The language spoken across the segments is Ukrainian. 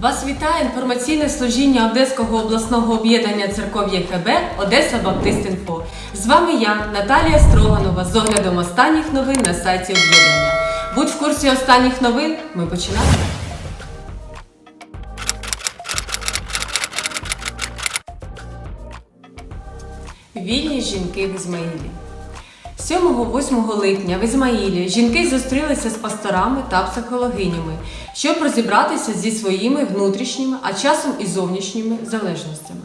Вас вітає інформаційне служіння Одеського обласного об'єднання церков ЄХБ Одеса Баптистинфо. З вами я, Наталія Строганова, з оглядом останніх новин на сайті об'єднання. Будь в курсі останніх новин. Ми починаємо. Вільні жінки в Ізмаїлі. 7-8 липня в Ізмаїлі жінки зустрілися з пасторами та психологинями, щоб розібратися зі своїми внутрішніми, а часом і зовнішніми залежностями.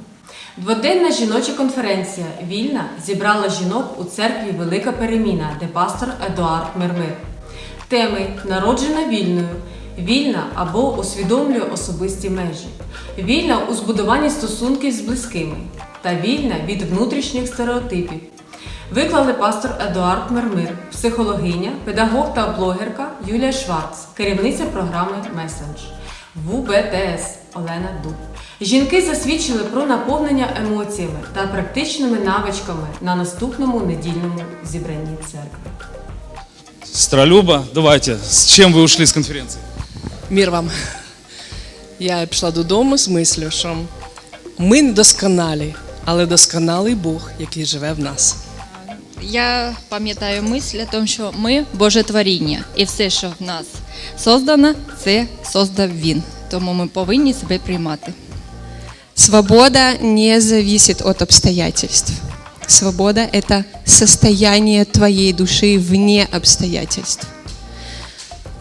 Дводенна жіноча конференція Вільна зібрала жінок у церкві Велика Переміна, де пастор Едуард Мермир. Теми народжена вільною, вільна або усвідомлює особисті межі, вільна у збудуванні стосунків з близькими та вільна від внутрішніх стереотипів. Виклали пастор Едуард Мермир, психологиня, педагог та блогерка Юлія Шварц, керівниця програми Месендж в УБТС Олена Дуб. Жінки засвідчили про наповнення емоціями та практичними навичками на наступному недільному зібранні церкви. Сестралюба, давайте, с чем вы ушли с конференции? Мір вам. Я пішла додому з мислю, що ми не досконалі, але досконалий Бог, який живе в нас. Я пам'ятаю мисль о тому, що ми Боже творіння, і все, що в нас создано, це создав Він. Тому ми повинні себе приймати. Свобода не зависит от обстоятельств. Свобода – это состояние твоей души вне обстоятельств.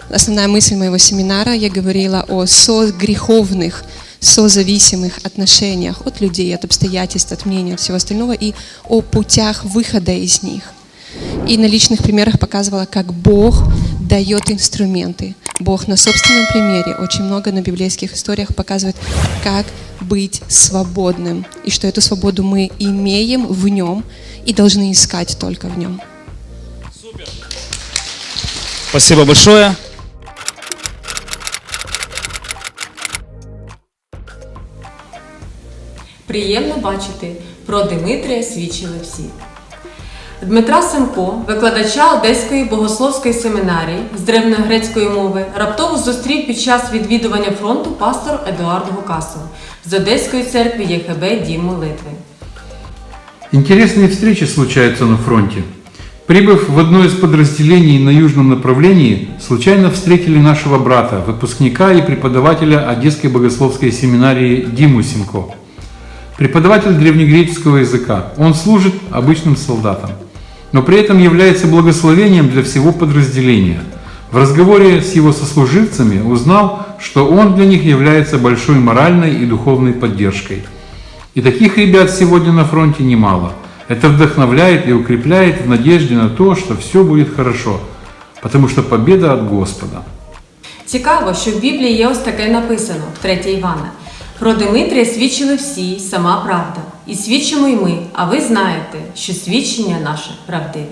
Основная мысль моего семинара, я говорила о согреховных, созависимых отношениях от людей, от обстоятельств, от мнений, от всего остального, и о путях выхода из них. И на личных примерах показывала, как Бог дает инструменты. Бог на собственном примере, очень много на библейских историях показывает, как быть свободным. И что эту свободу мы имеем в нем и должны искать только в нем. Спасибо большое. Приємно бачити, про Димитрія свідчили всі. Дмитра Семко, викладача Одеської богословської семінарії з древньогрецької мови, раптово зустрів під час відвідування фронту пастор Едуард Гукасов з Одеської церкви ЄХБ Дім молитви. Интересные встречи случаются на фронте. Прибыв в одно из подразделений на южном направлении, случайно встретили нашего брата, выпускника и преподавателя Одесской богословской семинарии Диму Симко. Преподаватель древнегреческого языка. Он служит обычным солдатом, но при этом является благословением для всего подразделения. В разговоре с его сослуживцами узнал, что он для них является большой моральной и духовной поддержкой. И таких ребят сегодня на фронте немало. Это вдохновляет и укрепляет в надежде на то, что все будет хорошо, потому что победа от Господа. Цікаво, що в Біблії є ось таке написано в 3 Івана. Про Димитрія свідчили всі, сама правда. І свідчимо й ми, а ви знаєте, що свідчення наше правдиве.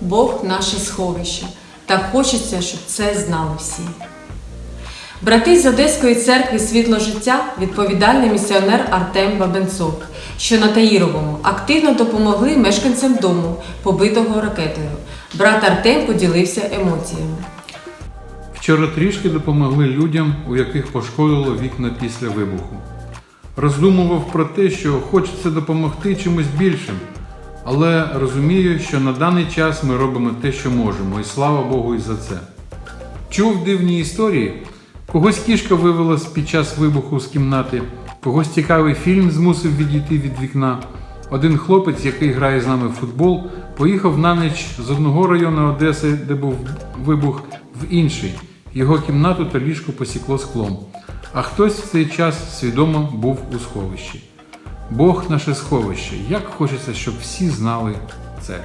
Бог наше сховище, та хочеться, щоб це знали всі. Брати з Одеської церкви Світло життя, відповідальний місіонер Артем Бабенцов, що на Таїровому активно допомогли мешканцям дому, побитого ракетою. Брат Артем поділився емоціями. Вчора трішки допомогли людям, у яких пошкодило вікна після вибуху. Роздумував про те, що хочеться допомогти чимось більшим, але розумію, що на даний час ми робимо те, що можемо, і слава Богу і за це. Чув дивні історії. Когось кішка вивелась під час вибуху з кімнати, когось цікавий фільм змусив відійти від вікна. Один хлопець, який грає з нами в футбол, поїхав на ніч з одного району Одеси, де був вибух, в інший. Його кімнату та ліжко посікло склом. А хтось в цей час свідомо був у сховищі. Бог наше сховище. Як хочеться, щоб всі знали це.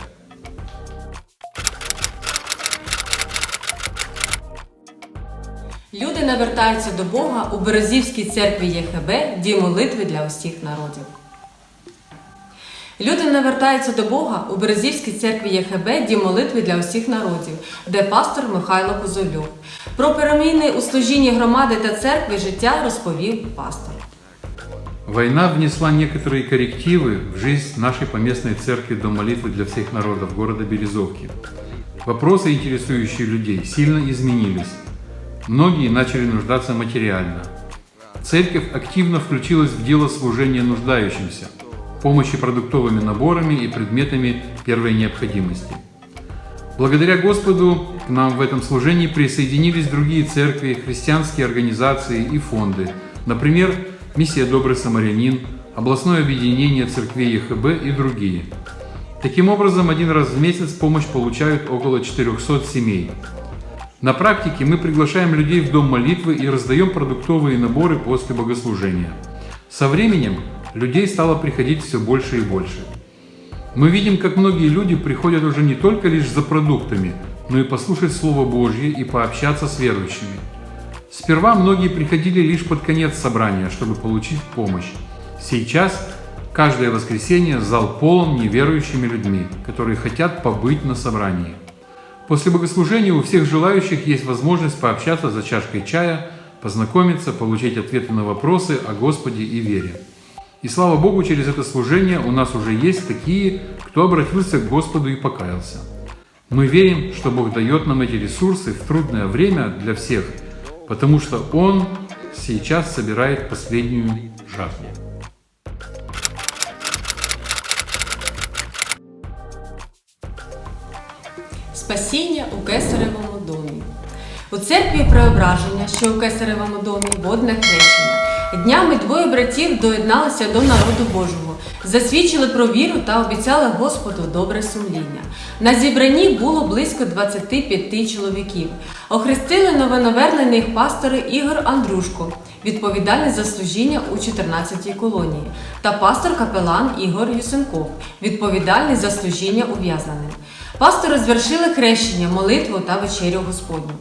Люди навертаються до Бога у Березівській церкві ЄХБ, дім молитви для усіх народів. Люди навертаються до Бога у Березівській церкві ЄХБ, дім молитви для усіх народів, де пастор Михайло Козольов. Про переміни у служінні громади та церкви життя розповів пастор. Война внесла некоторые коррективы в жизнь нашей поместной церкви Дом молитвы для всех народов города Березовки. Вопросы, интересующие людей, сильно изменились. Многие начали нуждаться материально. Церковь активно включилась в дело служения нуждающимся, помощи продуктовыми наборами и предметами первой необходимости. Благодаря Господу к нам в этом служении присоединились другие церкви, христианские организации и фонды, например, Миссия Добрый Самарянин, Областное объединение церквей ЕХБ и другие. Таким образом, один раз в месяц помощь получают около 400 семей. На практике мы приглашаем людей в дом молитвы и раздаем продуктовые наборы после богослужения. Со временем людей стало приходить все больше и больше. Мы видим, как многие люди приходят уже не только лишь за продуктами, но и послушать Слово Божье и пообщаться с верующими. Сперва многие приходили лишь под конец собрания, чтобы получить помощь. Сейчас каждое воскресенье зал полон неверующими людьми, которые хотят побыть на собрании. После богослужения у всех желающих есть возможность пообщаться за чашкой чая, познакомиться, получить ответы на вопросы о Господе и вере. И слава Богу, через это служение у нас уже есть такие, кто обратился к Господу и покаялся. Мы верим, что Бог дает нам эти ресурсы в трудное время для всех, потому что Он сейчас собирает последнюю жатву. Спасіння у Кесаревому домі. У церкві Преображення, що у Кесаревому домі, водне хрещення. Днями двоє братів доєдналися до народу Божого, засвідчили про віру та обіцяли Господу добре сумління. На зібранні було близько 25 чоловіків. Охрестили новонавернених пастори Ігор Андрушко, відповідальний за служіння у 14-й колонії, та пастор капелан Ігор Юсенков, відповідальний за служіння ув'язненим. Пастори звершили хрещення, молитву та вечерю Господню.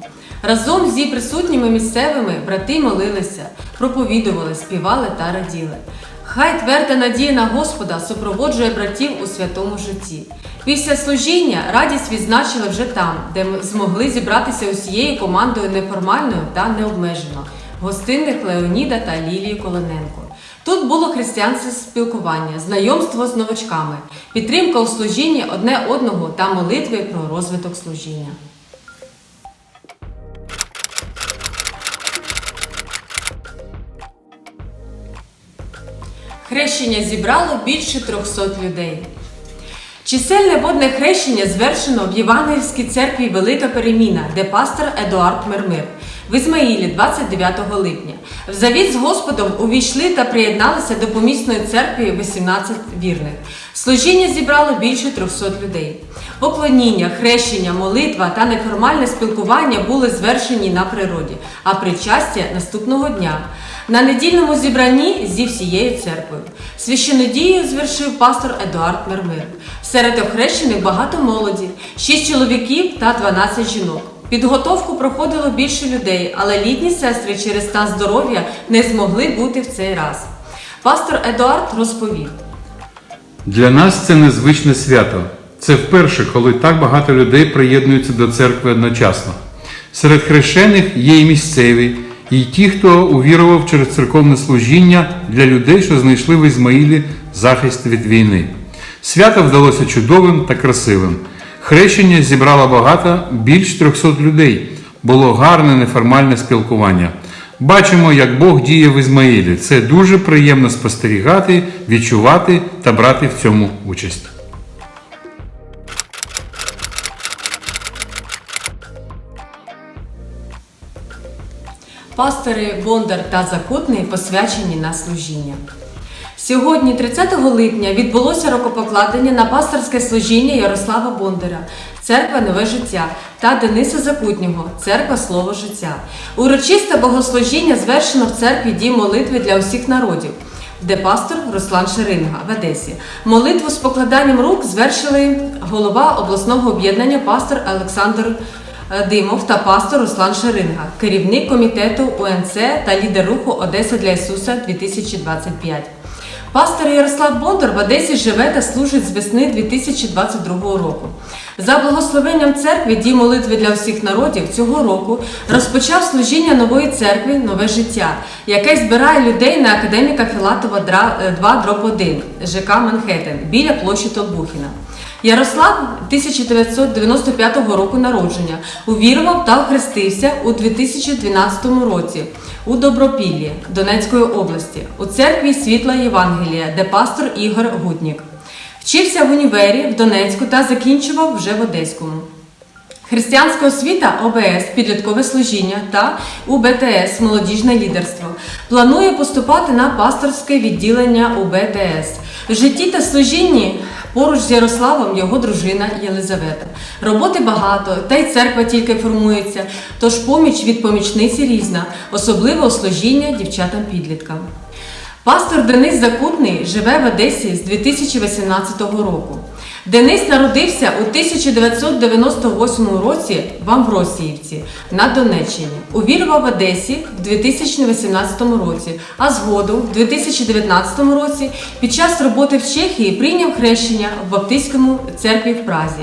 Разом зі присутніми місцевими брати молилися, проповідували, співали та раділи. Хай тверда надія на Господа супроводжує братів у святому житті. Після служіння радість відзначили вже там, де змогли зібратися усією командою неформальною та необмежено гостинних Леоніда та Лілії Колоненко. Тут було християнське спілкування, знайомство з новачками, підтримка у служінні одне одного та молитви про розвиток служіння. Хрещення зібрало більше 300 людей. Чисельне водне хрещення звершено в Євангельській церкві Велика Переміна, де пастор Едуард Мермир в Ізмаїлі 29 липня. В завіт з Господом увійшли та приєдналися до помісної церкви 18 вірних. Служіння зібрало більше 300 людей. Поклоніння, хрещення, молитва та неформальне спілкування були звершені на природі, а причастя наступного дня. На недільному зібранні зі всією церквою. Священодію звершив пастор Едуард Мермир. Серед охрещених багато молоді, 6 чоловіків та 12 жінок. Підготовку проходило більше людей, але літні сестри через стан здоров'я не змогли бути в цей раз. Пастор Едуард розповів. Для нас це незвичне свято. Це вперше, коли так багато людей приєднуються до церкви одночасно. Серед хрещених є і місцеві, і ті, хто увірував через церковне служіння для людей, що знайшли в Ізмаїлі захист від війни. Свято вдалося чудовим та красивим. Хрещення зібрало багато, більш 300 людей. Було гарне неформальне спілкування. Бачимо, як Бог діє в Ізмаїлі. Це дуже приємно спостерігати, відчувати та брати в цьому участь. Пастори Бондар та Закутний посвячені на служіння. Сьогодні, 30 липня, відбулося рукопокладення на пасторське служіння Ярослава Бондаря, церква Нове життя та Дениса Закутнього, церква Слово життя. Урочисте богослужіння звершено в церкві дім молитви для усіх народів, де пастор Руслан Шеринга в Одесі. Молитву з покладанням рук звершили голова обласного об'єднання пастор Олександр Димов та пастор Руслан Шеринга, керівник комітету УНЦ та лідер руху Одеса для Ісуса 2025. Пастор Ярослав Бондар в Одесі живе та служить з весни 2022 року. За благословенням церкви дій молитви для всіх народів цього року розпочав служіння нової церкви Нове життя, яке збирає людей на академіка Філатова 2 дроб 1 ЖК Манхеттен біля площі Толбухіна. Ярослав 1995 року народження увірував та охрестився у 2012 році у Добропіллі Донецької області у церкві Світла Євангелія, де пастор Ігор Гутнік. Вчився в універі в Донецьку та закінчував вже в Одеському. Християнська освіта ОБС, підліткове служіння та УБТС молодіжне лідерство. Планує поступати на пасторське відділення УБТС. В житті та служінні поруч з Ярославом його дружина Єлизавета. Роботи багато, та й церква тільки формується, тож поміч від помічниці різна, особливо служіння дівчатам-підліткам. Пастор Денис Закутний живе в Одесі з 2018 року. Денис народився у 1998 році в Амбросіївці на Донеччині. Увірвав в Одесі в 2018 році, а згодом в 2019 році під час роботи в Чехії прийняв хрещення в Баптистському церкві в Празі.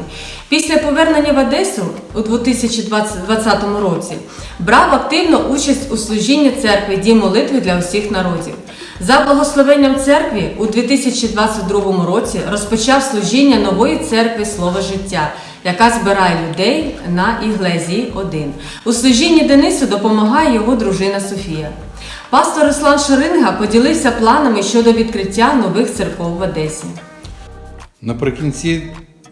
Після повернення в Одесу у 2020 році брав активну участь у служінні церкви Дім молитви для усіх народів. За благословенням церкви у 2022 році розпочав служіння нової церкви Слово життя, яка збирає людей на Іглезії 1. У служінні Денису допомагає його дружина Софія. Пастор Руслан Шеринга поділився планами щодо відкриття нових церков в Одесі. Наприкінці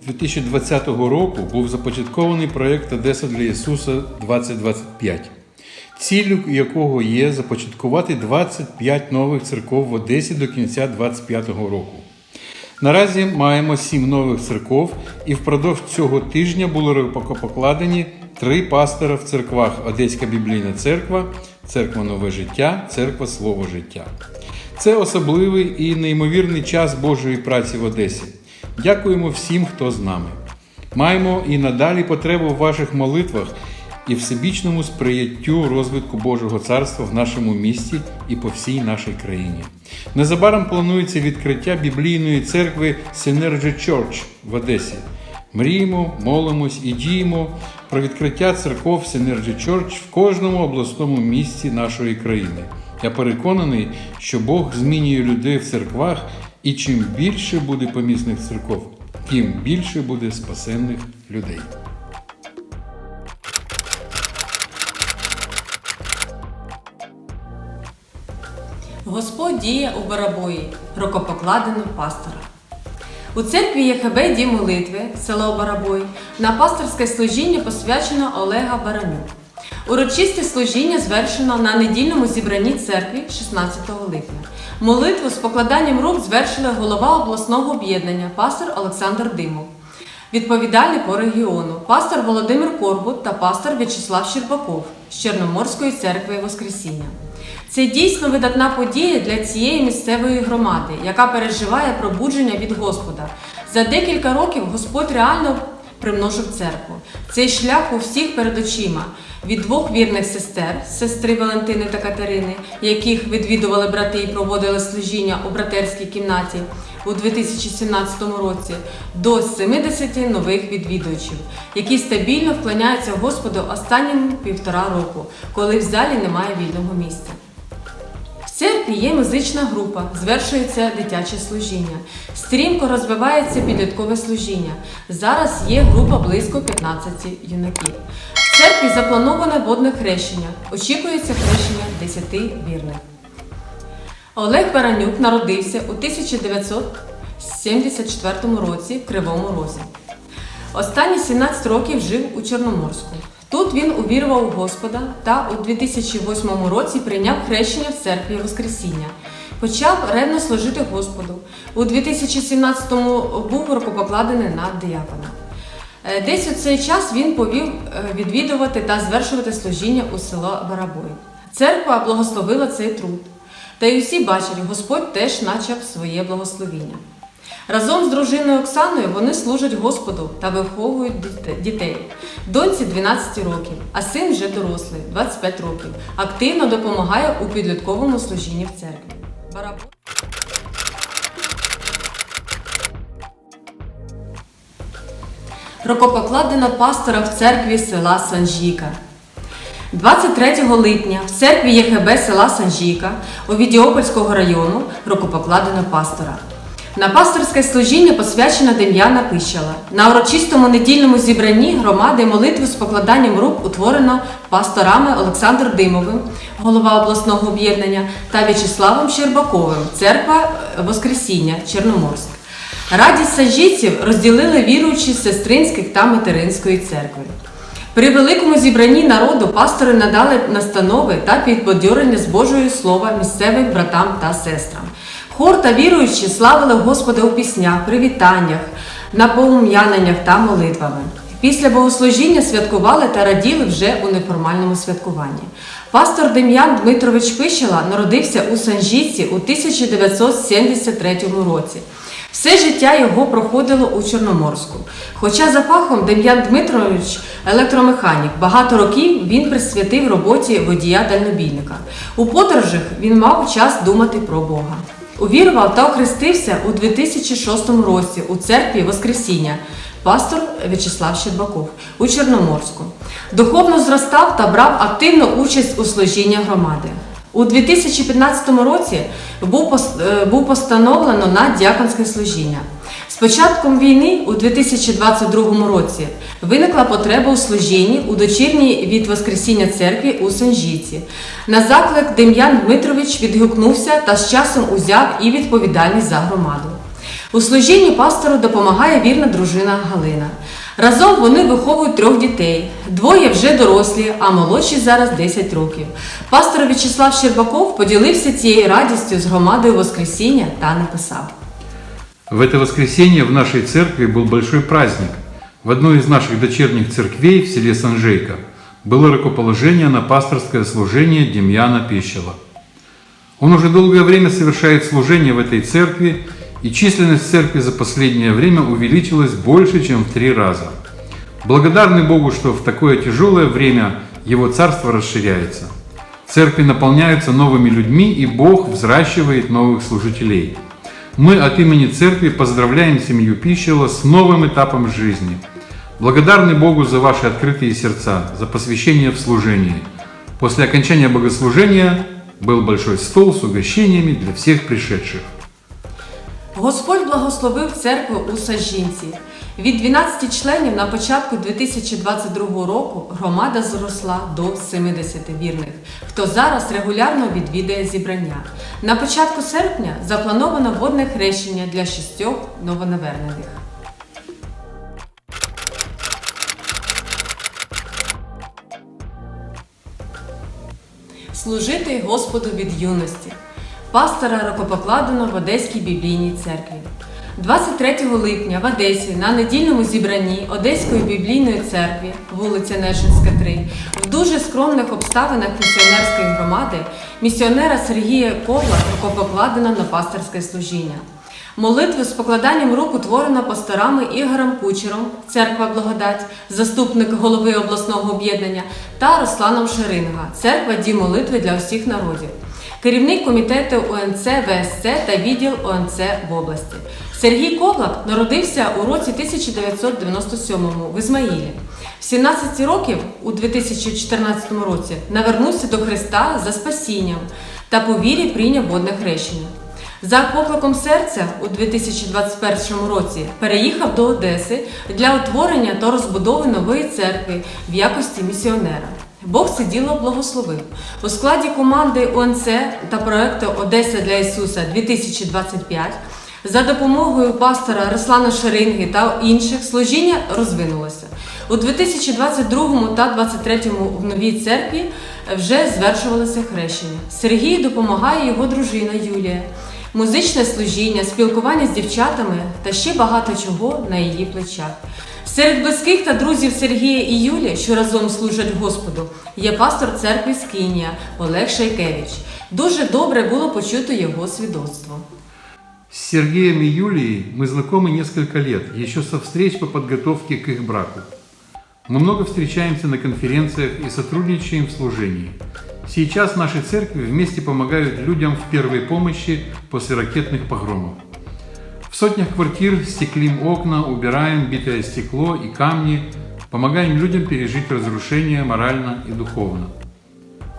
2020 року був започаткований проєкт Одеса для Ісуса 2025, ціллю якого є започаткувати 25 нових церков в Одесі до кінця 2025 року. Наразі маємо сім нових церков, і впродовж цього тижня були покладені три пастора в церквах: Одеська біблійна церква, церква Нове життя, церква Слово життя. Це особливий і неймовірний час Божої праці в Одесі. Дякуємо всім, хто з нами. Маємо і надалі потребу в ваших молитвах і всебічному сприяттю розвитку Божого царства в нашому місті і по всій нашій країні. Незабаром планується відкриття біблійної церкви Synergy Church в Одесі. Мріємо, молимось і діємо про відкриття церков Synergy Church в кожному обласному місті нашої країни. Я переконаний, що Бог змінює людей в церквах, і чим більше буде помісних церков, тим більше буде спасенних людей. Господь діє у Барабої, рукопокладено пастора. У церкві ЄХБ Дім молитви, село Барабой, на пасторське служіння посвячено Олега Баранюк. Урочисте служіння звершено на недільному зібранні церкві 16 липня. Молитву з покладанням рук звершили голова обласного об'єднання пастор Олександр Димов. Відповідальний по регіону пастор Володимир Корбут та пастор В'ячеслав Щербаков з Чорноморської церкви Воскресіння. Це дійсно видатна подія для цієї місцевої громади, яка переживає пробудження від Господа. За декілька років Господь реально примножив церкву. Цей шлях у всіх перед очима. Від двох вірних сестер, сестри Валентини та Катерини, яких відвідували брати і проводили служіння у братерській кімнаті у 2017 році, до 70 нових відвідувачів, які стабільно вклоняються Господу останні півтора року, коли в залі немає вільного місця. В церкві є музична група, звершується дитяче служіння. Стрімко розвивається підліткове служіння. Зараз є група близько 15 юнаків. Церкві заплановане водне хрещення. Очікується хрещення 10 вірних. Олег Баранюк народився у 1974 році в Кривому Розі. Останні 17 років жив у Чорноморську. Тут він увірував у Господа та у 2008 році прийняв хрещення в церкві Воскресіння. Почав ревно служити Господу. У 2017-му був рукопокладений на диякона. Е, Десь у цей час він повів е, відвідувати та звершувати служіння у село Барабой. Церква благословила цей труд. Та й усі бачать, Господь теж начав своє благословіння. Разом з дружиною Оксаною вони служать Господу та виховують дітей. Доньці 12 років, а син вже дорослий, 25 років. Активно допомагає у підлітковому служінні в церкві. Барабой. Рукопокладено пастора в церкві села Санжіка. 23 липня в церкві ЄХБ села Санжіка у Відіопольського району рукопокладено пастора. На пасторське служіння посвячено Дем'яна Пищала. На урочистому недільному зібранні громади молитву з покладанням рук утворено пасторами Олександром Димовим, голова обласного об'єднання, та В'ячеславом Щербаковим, церква Воскресіння, Чорноморськ. Радість сажійців розділили віруючі з сестринських та материнської церкви. При великому зібранні народу пастори надали настанови та підбадьорення з Божої слова місцевим братам та сестрам. Хор та віруючі славили Господа у піснях, привітаннях, напом'яненнях та молитвами. Після богослужіння святкували та раділи вже у неформальному святкуванні. Пастор Дем'ян Дмитрович Пищала народився у Санжіці у 1973 році. Все життя його проходило у Чорноморську. Хоча за фахом Дем'ян Дмитрович електромеханік, багато років він присвятив роботі водія дальнобійника. У подорожах він мав час думати про Бога. Увірував та охрестився у 2006 році у церкві Воскресіння, пастор В'ячеслав Щербаков у Чорноморську. Духовно зростав та брав активну участь у служінні громади. У 2015 році е, був постановлено на діаконське служіння. З початком війни у 2022 році виникла потреба у служінні у дочірній від Воскресіння церкві у Санжіці. На заклик Дем'ян Дмитрович відгукнувся та з часом узяв і відповідальність за громаду. У служінні пастору допомагає вірна дружина Галина. Разом вони виховують трьох дітей. Двоє вже дорослі, а молодші зараз 10 років. Пастор В'ячеслав Щербаков поділився цією радістю з громадою Воскресіння та написав. В это воскресенье в нашей церкви был большой праздник. В одной из наших дочерних церквей в селе Санжейка было рукоположение на пасторское служение Демьяна Пищела. Он уже долгое время совершает служение в этой церкви, и численность церкви за последнее время увеличилась больше, чем в три раза. Благодарны Богу, что в такое тяжелое время Его Царство расширяется. Церкви наполняются новыми людьми, и Бог взращивает новых служителей. Мы от имени Церкви поздравляем семью Пищела с новым этапом жизни. Благодарны Богу за ваши открытые сердца, за посвящение в служении. После окончания богослужения был большой стол с угощениями для всех пришедших. Господь благословив церкву у Сажінці. Від 12 членів на початку 2022 року громада зросла до 70 вірних, хто зараз регулярно відвідає зібрання. На початку серпня заплановано водне хрещення для шістьох новонавернених. Служити Господу від юності. Пастора рукопокладено в Одеській біблійній церкві. 23 липня в Одесі на недільному зібранні Одеської біблійної церкви, вулиця Нежинська, 3, в дуже скромних обставинах місіонерської громади місіонера Сергія Ковла рукопокладено на пасторське служіння. Молитву з покладанням рук утворено пасторами Ігорем Кучером, церква Благодать, заступник голови обласного об'єднання, та Русланом Шеринга, церква Дім молитви для усіх народів, керівник комітету УНЦ ВСЦ та відділ УНЦ в області. Сергій Ковлак народився у році 1997 в Ізмаїлі. В 17 років у 2014 році навернувся до Христа за спасінням та по вірі прийняв водне хрещення. За покликом серця у 2021 році переїхав до Одеси для утворення та розбудови нової церкви в якості місіонера. Бог це діло благословив. У складі команди ОНЦ та проекту Одеса для Ісуса 2025 за допомогою пастора Руслана Шеринги та інших служіння розвинулося. У 2022 та 2023 в новій церкві вже звершувалося хрещення. Сергію допомагає його дружина Юлія, музичне служіння, спілкування з дівчатами та ще багато чого на її плечах. Серед близьких та друзів Сергія і Юлі, що разом служать Господу, є пастор церкви Скинія Олег Шайкевич. Дуже добре було почути його свідоцтво. С Сергеем и Юлией мы знакомы несколько лет, еще со встреч по подготовке к их браку. Мы много встречаемся на конференциях и сотрудничаем в служении. Сейчас наши церкви вместе помогают людям в первой помощи после ракетных погромов. В сотнях квартир стеклим окна, убираем битое стекло и камни, помогаем людям пережить разрушение морально и духовно.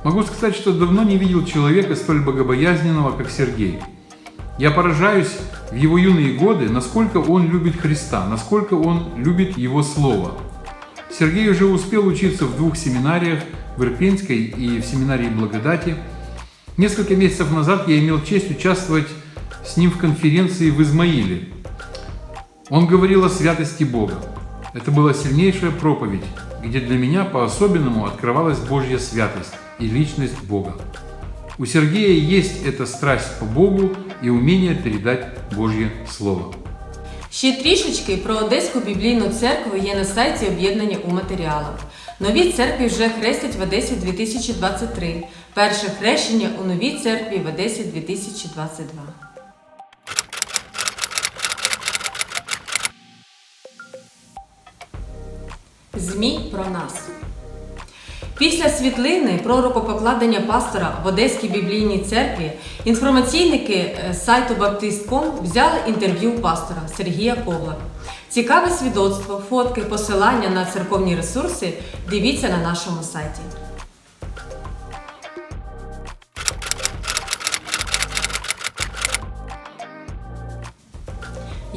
Могу сказать, что давно не видел человека столь богобоязненного, как Сергей. Я поражаюсь, в его юные годы, насколько он любит Христа, насколько он любит Его Слово. Сергей уже успел учиться в двух семинариях, в Ирпенской и в семинарии Благодати. Несколько месяцев назад я имел честь участвовать с ним в конференции в Измаиле. Он говорил о святости Бога. Это была сильнейшая проповедь, где для меня по-особенному открывалась Божья святость и личность Бога. У Сергея есть эта страсть по Богу и умение передать Божье Слово. Ще трішечки про Одеську біблійну церкву є на сайті об'єднання у матеріалах. Нові церкві вже хрестять в Одесі 2023. Перше хрещення у новій церкві в Одесі 2022. ЗМІ про нас. Після світлини про рукопокладення пастора в Одеській біблійній церкві інформаційники е, сайту Baptist.com взяли інтерв'ю пастора Сергія Ковла. Цікаве свідоцтво, фотки, посилання на церковні ресурси дивіться на нашому сайті.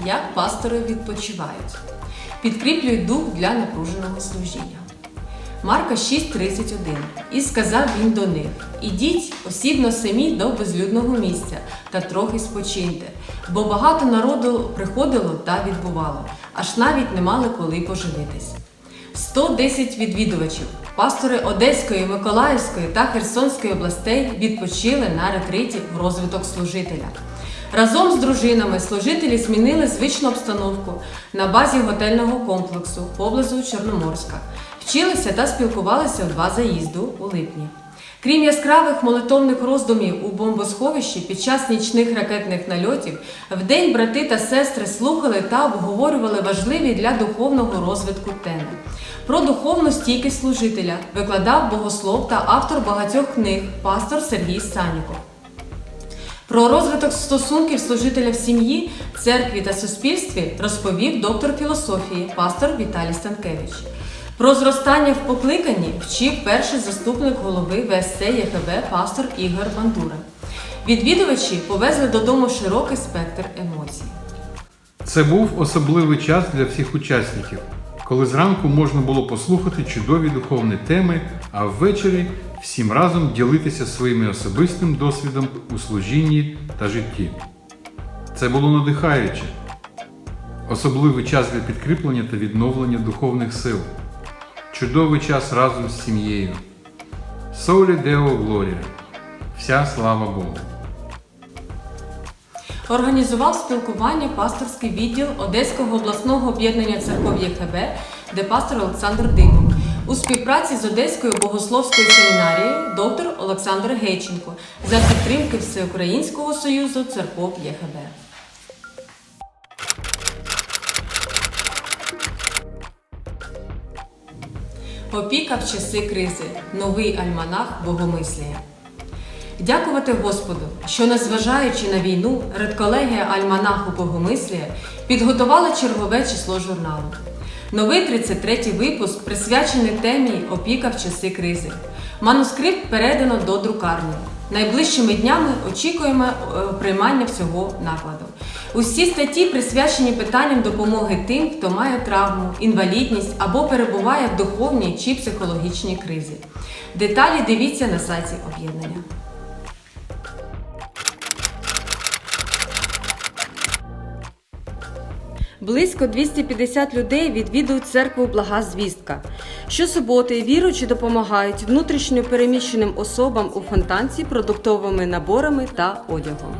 Як пастори відпочивають? Підкріплюють дух для напруженого служіння. Марка 6:31. І сказав він до них: Ідіть осібно самі до безлюдного місця та трохи спочиньте, бо багато народу приходило та відбувало, аж навіть не мали коли поживитись. 110 відвідувачів, пастори Одеської, Миколаївської та Херсонської областей відпочили на ретриті в розвиток служителя. Разом з дружинами служителі змінили звичну обстановку на базі готельного комплексу поблизу Чорноморська, вчилися та спілкувалися у два заїзду у липні. Крім яскравих молитовних роздумів у бомбосховищі під час нічних ракетних нальотів, вдень брати та сестри слухали та обговорювали важливі для духовного розвитку теми. Про духовну стійкість служителя викладав богослов та автор багатьох книг пастор Сергій Саніков. Про розвиток стосунків служителя в сім'ї, церкві та суспільстві розповів доктор філософії, пастор Віталій Станкевич. Про зростання в покликанні вчив перший заступник голови ВСЦ ЄХБ пастор Ігор Бандура. Відвідувачі повезли додому широкий спектр емоцій. Це був особливий час для всіх учасників, коли зранку можна було послухати чудові духовні теми, а ввечері всім разом ділитися своїм особистим досвідом у служінні та житті. Це було надихаюче. Особливий час для підкріплення та відновлення духовних сил. Чудовий час разом з сім'єю. Солі Део Глорія. Вся слава Богу. Організував спілкування пасторський відділ Одеського обласного об'єднання церков ЄХБ, де пастор Олександр Диков. У співпраці з Одеською богословською семінарією доктор Олександр Гейченко за підтримки Всеукраїнського союзу церков ЄХБ. Опіка в часи кризи. Новий альманах Богомислія. Дякувати Господу, що, незважаючи на війну, редколегія Альманаху Богомислія підготувала чергове число журналу. Новий 33-й випуск присвячений темі Опіка в часи кризи. Манускрипт передано до друкарні. Найближчими днями очікуємо е, приймання всього накладу. Усі статті присвячені питанням допомоги тим, хто має травму, інвалідність або перебуває в духовній чи психологічній кризі. Деталі дивіться на сайті об'єднання. Близько 250 людей відвідують церкву Блага Звістка. Щосуботи віруючі допомагають внутрішньо переміщеним особам у фонтанці продуктовими наборами та одягом.